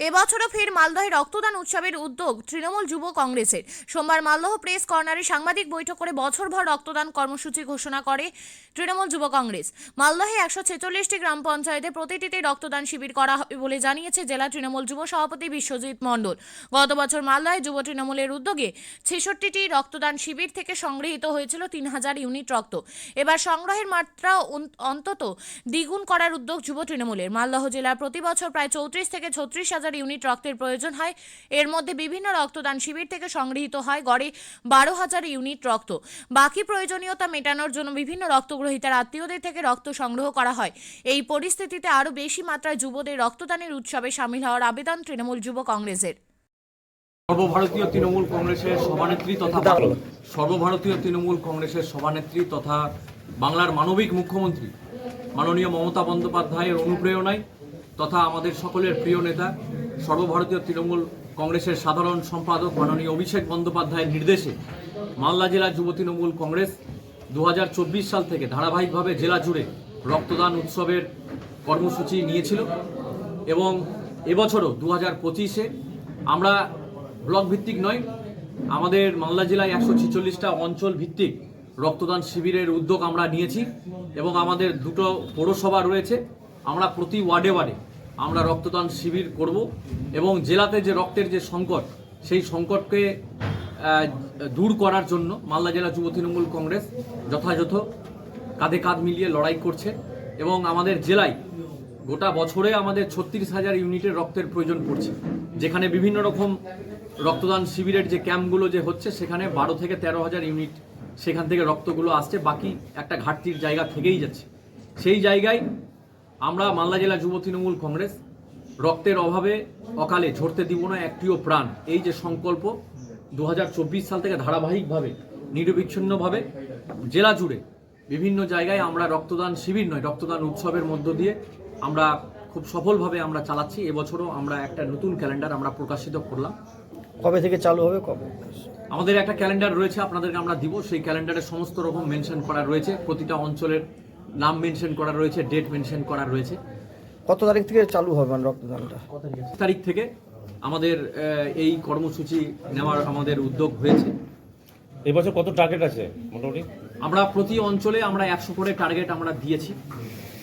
এবছরও ফের মালদহে রক্তদান উৎসবের উদ্যোগ তৃণমূল যুব কংগ্রেসের। সোমবার মালদহ প্রেস কর্নারে সাংবাদিক বৈঠক করে বছরভর রক্তদান কর্মসূচি ঘোষণা করে তৃণমূল যুব কংগ্রেস। মালদহে একশো ছেচল্লিশটি গ্রাম পঞ্চায়েতে প্রতিটিতে রক্তদান শিবির করা হবে বলে জানিয়েছে জেলা তৃণমূল যুব সভাপতি বিশ্বজিৎ মণ্ডল। গত বছর মালদহে যুব তৃণমূলের উদ্যোগে ছেষট্টিটি রক্তদান শিবির থেকে সংগৃহীত হয়েছিল তিন হাজার ইউনিট রক্ত। এবার সংগ্রহের মাত্রা অন্তত দ্বিগুণ করার উদ্যোগ যুব তৃণমূলের। মালদহ জেলার প্রতি বছর প্রায় চৌত্রিশ থেকে ছত্রিশ হাজার ইউনিট রক্তের প্রয়োজন হয়। এর মধ্যে বিভিন্ন রক্তদান শিবির থেকে সংগৃহীত হয় গড়ে বারো হাজার ইউনিট রক্ত। বাকি প্রয়োজনীয়তা মেটানোর জন্য বিভিন্ন রক্তগ্রহীতার আত্মীয়দের থেকে রক্ত সংগ্রহ করা হয়। এই পরিস্থিতিতে আরও বেশি মাত্রায় যুবদের রক্তদানের উৎসবে সামিল হওয়ার আবেদন তৃণমূল যুব কংগ্রেসের। সর্বভারতীয় তৃণমূল কংগ্রেসের সভানেত্রী তথা সর্বভারতীয় তৃণমূল কংগ্রেসের সভানেত্রী তথা বাংলার মানবিক মুখ্যমন্ত্রী মাননীয় মমতা বন্দ্যোপাধ্যায়ের অনুপ্রেরণায় তথা আমাদের সকলের প্রিয় নেতা, সর্বভারতীয় তৃণমূল কংগ্রেসের সাধারণ সম্পাদক মাননীয় অভিষেক বন্দ্যোপাধ্যায়ের নির্দেশে মালদা জেলা যুব তৃণমূল কংগ্রেস দু হাজার চব্বিশ সাল থেকে ধারাবাহিকভাবে জেলা জুড়ে রক্তদান উৎসবের কর্মসূচি নিয়েছিল এবং এবছরও দু হাজার পঁচিশে আমরা ব্লক ভিত্তিক নয়, আমাদের মালদা জেলায় একশো ছেচল্লিশটা অঞ্চল ভিত্তিক রক্তদান শিবিরের উদ্যোগ আমরা নিয়েছি এবং আমাদের দুটো পৌরসভা রয়েছে। আমরা প্রতি ওয়ার্ডে ওয়ার্ডে আমরা রক্তদান শিবির করব এবং জেলাতে যে রক্তের যে সংকট, সেই সংকটকে দূর করার জন্য মালদা জেলা যুব তৃণমূল কংগ্রেস যথাযথ কাঁধে কাঁধ মিলিয়ে লড়াই করছে এবং আমাদের জেলায় গোটা বছরে আমাদের ছত্রিশ হাজার ইউনিটের রক্তের প্রয়োজন পড়ছে। যেখানে বিভিন্ন রকম রক্তদান শিবিরের যে ক্যাম্পগুলো যে হচ্ছে, সেখানে বারো থেকে তেরো হাজার ইউনিট সেখান থেকে রক্তগুলো আসছে। বাকি একটা ঘাটতির জায়গা থেকেই যাচ্ছে। সেই জায়গায় আমরা মালদা জেলা যুব তৃণমূল কংগ্রেস রক্তের অভাবে অকালে ঝরতে দিব না একটিও প্রাণ। এই যে সংকল্প দু হাজার চব্বিশ সাল থেকে ধারাবাহিকভাবে নিরবিচ্ছিন্নভাবে জেলা জুড়ে বিভিন্ন জায়গায় আমরা রক্তদান শিবির নয় রক্তদান উৎসবের মধ্য দিয়ে আমরা খুব সফলভাবে আমরা চালাচ্ছি। এবছরও আমরা একটা নতুন ক্যালেন্ডার আমরা প্রকাশিত করলাম। কবে থেকে চালু হবে কবে? আমাদের একটা ক্যালেন্ডার রয়েছে আপনাদেরকে আমরা দিব। সেই ক্যালেন্ডারে সমস্ত রকম মেনশন করা রয়েছে। প্রতিটা অঞ্চলের নাম মেনশন করা রয়েছে ডেট মেনশন করা রয়েছে। কত তারিখ থেকে চালু হবে মানে রক্তদানটা? তারিখ থেকে আমাদের এই কর্মসূচি নেওয়ার আমাদের উদ্যোগ হয়েছে। এবছর কত টার্গেট আছে মোটামুটি? আমরা প্রতি অঞ্চলে আমরা একশো করে টার্গেট আমরা দিয়েছি।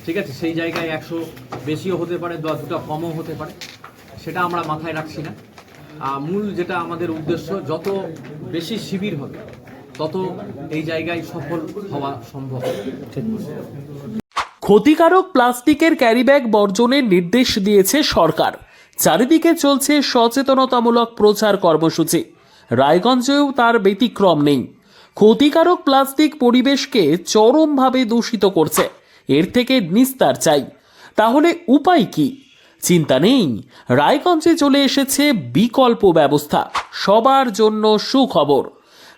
ঠিক আছে? সেই জায়গায় একশো বেশিও হতে পারে বা দুটো কমও হতে পারে। সেটা আমরা মাথায় রাখছি না। মূল যেটা আমাদের উদ্দেশ্য যত বেশি শিবির হবে তত এই জায়গায় সফল হওয়া সম্ভব। ক্ষতিকারক প্লাস্টিকের ক্যারিব্যাগ বর্জনের নির্দেশ দিয়েছে সরকার। চারিদিকে চলছে সচেতনতামূলক প্রচার কর্মসূচি। রায়গঞ্জেও তার ব্যতিক্রম নেই। ক্ষতিকারক প্লাস্টিক পরিবেশকে চরমভাবে দূষিত করছে। এর থেকে নিস্তার চাই। তাহলে উপায় কি? চিন্তা নেই। রায়গঞ্জে চলে এসেছে বিকল্প ব্যবস্থা। সবার জন্য সুখবর।